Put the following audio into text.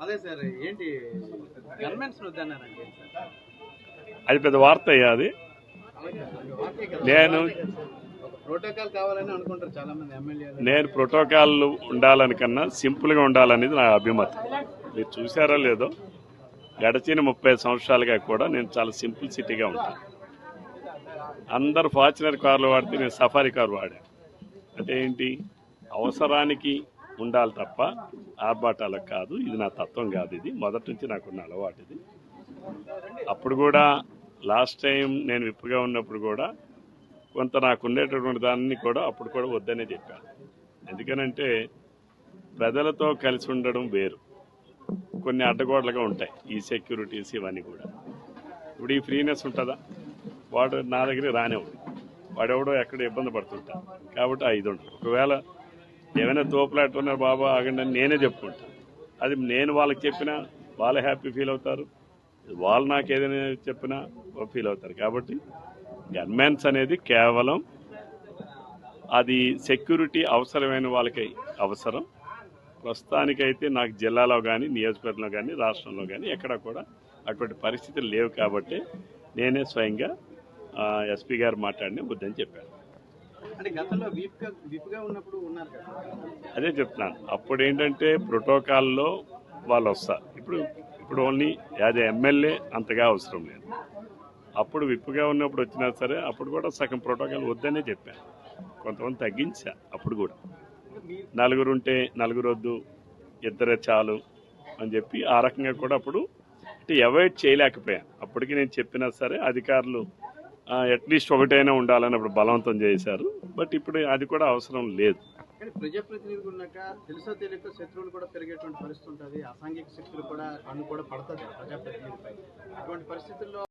అదే సార్ ఏంటి governments వద్దన్నారండి sir అది పెద్ద వార్త అయ్యా అది. నేను ఒక ప్రోటోకాల్ కావాలని అనుకుంటారు చాలా మంది ఎమ్మెల్యేలు నేను ప్రోటోకాల్ ఉండాలని కన్నా సింపుల్గా ఉండాలనేది నా అభిమతం. మీరు చూసారో లేదో గడిచిన ముప్పై సంవత్సరాలుగా కూడా నేను చాలా సింపుల్ సిటీగా ఉంటాను అందరు ఫార్చునర్ కార్లు వాడితే నేను సఫారీ కారు వాడాను అంటే ఏంటి? అవసరానికి ఉండాలి తప్ప ఆర్భాటాలకు కాదు. ఇది నా తత్వం కాదు ఇది. మొదటి నుంచి నాకున్న అలవాటు ఇది. అప్పుడు కూడా లాస్ట్ టైం నేను విప్పుగా ఉన్నప్పుడు కూడా కొంత నాకు ఉండేటటువంటి దాన్ని కూడా అప్పుడు కూడా వద్దనే చెప్పాను ఎందుకనంటే ప్రజలతో కలిసి ఉండడం వేరు. కొన్ని అడ్డగోడలుగా ఉంటాయి. ఈ సెక్యూరిటీస్ ఇవన్నీ కూడా. ఇప్పుడు ఈ ఫ్రీనెస్ ఉంటుందా? వాడు నా దగ్గర రానివ్వడు. వాడెవడో ఎక్కడ ఇబ్బంది పడుతుంటాడు. కాబట్టి ఆ ఇది ఉంటుంది. ఒకవేళ ఏమైనా తోపులాడుతున్నారు బాబా ఆగండి అని నేనే చెప్పుకుంటాను అది నేను వాళ్ళకి చెప్పినా వాళ్ళు హ్యాపీ ఫీల్ అవుతారు. వాళ్ళు నాకు ఏదైనా చెప్పినా ఫీల్ అవుతారు. కాబట్టి గన్మెన్స్ అనేది కేవలం అది సెక్యూరిటీ అవసరమైన వాళ్ళకి అవసరం. ప్రస్తుతానికైతే నాకు జిల్లాలో కానీ నియోజకవర్గంలో కానీ రాష్ట్రంలో కానీ ఎక్కడ కూడా అటువంటి పరిస్థితులు లేవు కాబట్టి నేనే స్వయంగా ఎస్పీ గారు మాట్లాడిన వద్దని చెప్పాను. అదే చెప్తున్నాను. అప్పుడు ఏంటంటే ప్రోటోకాల్లో వాళ్ళు వస్తారు ఇప్పుడు ఇప్పుడు ఓన్లీ యాజ్ ఎమ్మెల్యే అంతగా అవసరం లేదు. అప్పుడు విప్పుగా ఉన్నప్పుడు వచ్చినా సరే అప్పుడు కూడా సగం ప్రోటోకాల్ వద్దనే చెప్పాను కొంతమంది తగ్గించా అప్పుడు కూడా. నలుగురు ఉంటే నలుగురు వద్దు ఇద్దరే చాలు అని చెప్పి ఆ రకంగా కూడా అప్పుడు అంటే అవాయిడ్ చేయలేకపోయాను. అప్పటికి నేను చెప్పినా సరే అధికారులు అట్లీస్ట్ ఒకటైనా ఉండాలని అప్పుడు బలవంతం చేశారు. బట్ ఇప్పుడు అది కూడా అవసరం లేదు. కానీ ఉన్నాక తెలుసో తెలియక శత్రువులు కూడా పెరిగేటువంటి పరిస్థితి ఉంటుంది. అసాంఘిక శక్తులు కూడా కన్ను కూడా పడుతుంది ప్రజాప్రతినిధిపై అటువంటి పరిస్థితుల్లో